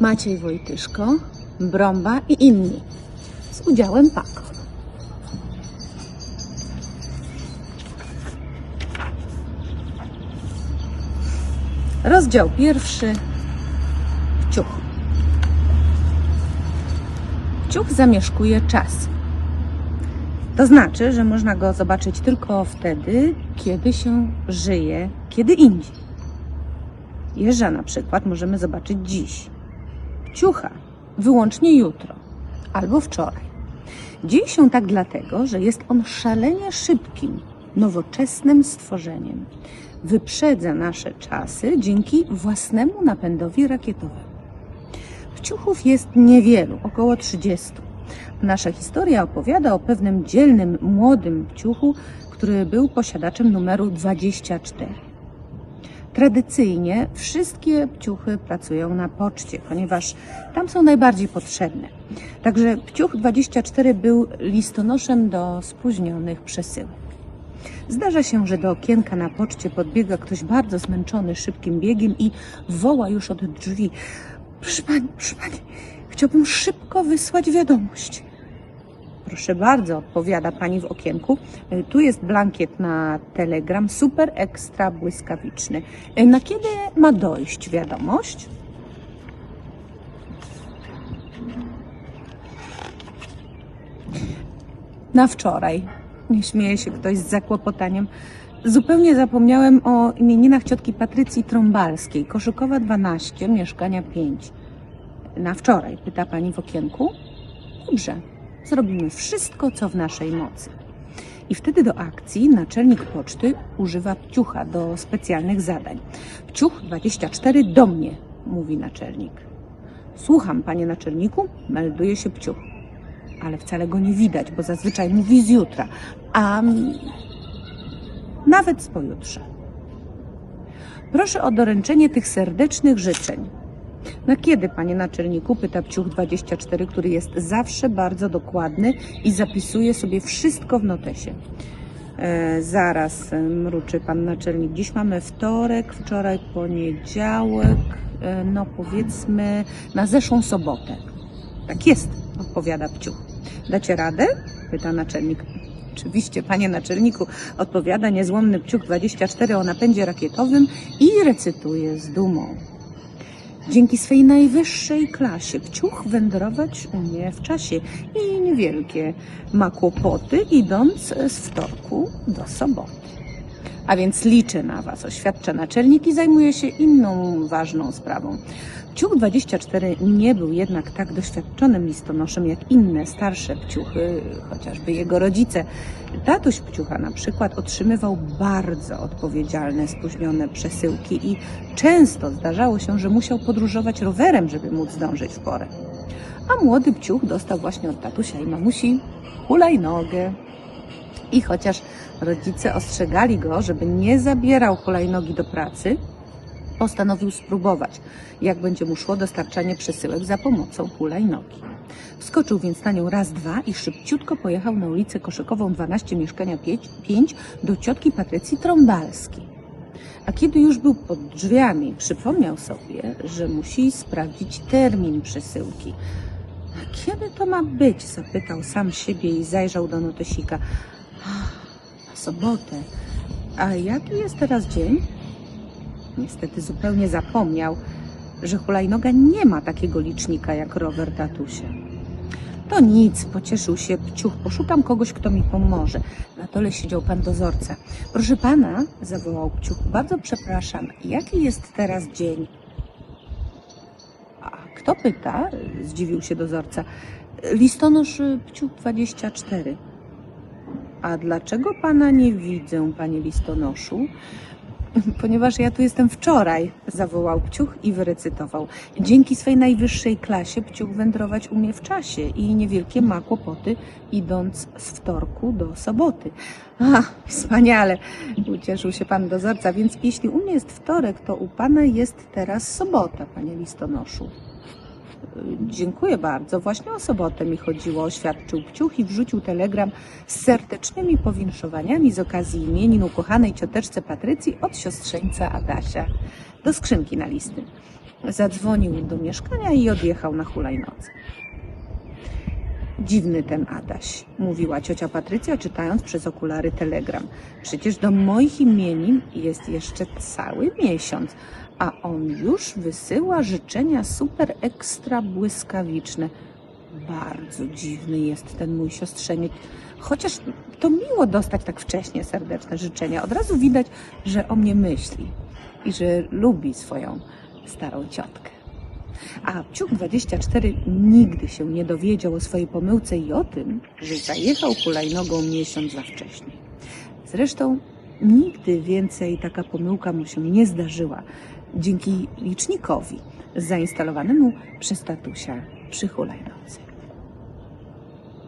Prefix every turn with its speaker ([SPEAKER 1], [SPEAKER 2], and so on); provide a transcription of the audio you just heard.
[SPEAKER 1] Maciej Wojtyszko, Brąba i inni. Z udziałem Pako. Rozdział pierwszy. Ciuch. Ciuch zamieszkuje czas. To znaczy, że można go zobaczyć tylko wtedy, kiedy się żyje, kiedy indziej. Jeża na przykład możemy zobaczyć dziś. Ciucha wyłącznie jutro albo wczoraj. Dzieje się tak dlatego, że jest on szalenie szybkim, nowoczesnym stworzeniem. Wyprzedza nasze czasy dzięki własnemu napędowi rakietowemu. Pciuchów jest niewielu, około 30. Nasza historia opowiada o pewnym dzielnym, młodym pciuchu, który był posiadaczem numeru 24. Tradycyjnie wszystkie pciuchy pracują na poczcie, ponieważ tam są najbardziej potrzebne. Także pciuch 24 był listonoszem do spóźnionych przesyłek. Zdarza się, że do okienka na poczcie podbiega ktoś bardzo zmęczony szybkim biegiem i woła już od drzwi. Proszę pani, proszę pani, chciałbym szybko wysłać wiadomość. Proszę bardzo, odpowiada pani w okienku. Y, Tu jest blankiet na telegram, super ekstra błyskawiczny. Y, Na kiedy ma dojść wiadomość? Na wczoraj. Nie śmieje się ktoś z zakłopotaniem. Zupełnie zapomniałem o imieninach ciotki Patrycji Trąbalskiej, Koszykowa 12, mieszkania 5. Na wczoraj, pyta pani w okienku. Dobrze, zrobimy wszystko, co w naszej mocy. I wtedy do akcji naczelnik poczty używa pciucha do specjalnych zadań. Pciuch 24 do mnie, mówi naczelnik. Słucham, panie naczelniku, melduje się pciuch. Ale wcale go nie widać, bo zazwyczaj mówi z jutra, a nawet z pojutrze. Proszę o doręczenie tych serdecznych życzeń. Na kiedy, panie naczelniku? Pyta Pciuch 24, który jest zawsze bardzo dokładny i zapisuje sobie wszystko w notesie. E, zaraz, e, mruczy pan naczelnik. Dziś mamy wtorek, wczoraj poniedziałek, e, no powiedzmy na zeszłą sobotę. Tak jest, odpowiada Pciuch. Dacie radę? Pyta naczelnik. Oczywiście, panie naczelniku, odpowiada niezłomny Pciuch 24 o napędzie rakietowym i recytuje z dumą. Dzięki swej najwyższej klasie Pciuch wędrować umie w czasie i niewielkie ma kłopoty, idąc z wtorku do soboty. A więc liczę na Was, oświadcza naczelnik i zajmuje się inną ważną sprawą. Pciuch 24 nie był jednak tak doświadczonym listonoszem jak inne starsze pciuchy, chociażby jego rodzice. Tatuś pciucha na przykład otrzymywał bardzo odpowiedzialne, spóźnione przesyłki i często zdarzało się, że musiał podróżować rowerem, żeby móc zdążyć w porę. A młody pciuch dostał właśnie od tatusia i mamusi hulajnogę. I chociaż rodzice ostrzegali go, żeby nie zabierał hulajnogi do pracy, postanowił spróbować, jak będzie mu szło dostarczanie przesyłek za pomocą hulajnogi. Wskoczył więc na nią raz, dwa i szybciutko pojechał na ulicę Koszykową 12, mieszkania 5 do ciotki Patrycji Trąbalskiej. A kiedy już był pod drzwiami, przypomniał sobie, że musi sprawdzić termin przesyłki. A kiedy to ma być? zapytał sam siebie i zajrzał do notesika. Sobotę. A jaki jest teraz dzień? Niestety zupełnie zapomniał, że hulajnoga nie ma takiego licznika jak rower tatusia. To nic, pocieszył się Pciuch, poszukam kogoś, kto mi pomoże. Na dole siedział pan dozorca. Proszę pana, zawołał Pciuch, bardzo przepraszam, jaki jest teraz dzień? A kto pyta? Zdziwił się dozorca. Listonosz Pciuch 24. A dlaczego pana nie widzę, panie listonoszu? Ponieważ ja tu jestem wczoraj, zawołał Pciuch i wyrecytował. Dzięki swej najwyższej klasie Pciuch wędrować umie w czasie i niewielkie ma kłopoty, idąc z wtorku do soboty. A, wspaniale, ucieszył się pan dozorca, więc jeśli u mnie jest wtorek, to u pana jest teraz sobota, panie listonoszu. Dziękuję bardzo. Właśnie o sobotę mi chodziło, oświadczył Pciuch i wrzucił telegram z serdecznymi powinszowaniami z okazji imienin ukochanej cioteczce Patrycji od siostrzeńca Adasia do skrzynki na listy. Zadzwonił do mieszkania i odjechał na hulajnodze. Dziwny ten Adaś, mówiła ciocia Patrycja, czytając przez okulary telegram. Przecież do moich imienin jest jeszcze cały miesiąc, a on już wysyła życzenia super ekstra błyskawiczne. Bardzo dziwny jest ten mój siostrzeniec. Chociaż to miło dostać tak wcześnie serdeczne życzenia. Od razu widać, że o mnie myśli i że lubi swoją starą ciotkę. A Ciuk 24 nigdy się nie dowiedział o swojej pomyłce i o tym, że zajechał hulajnogą miesiąc za wcześnie. Zresztą nigdy więcej taka pomyłka mu się nie zdarzyła dzięki licznikowi zainstalowanemu przez tatusia przy hulajnodze.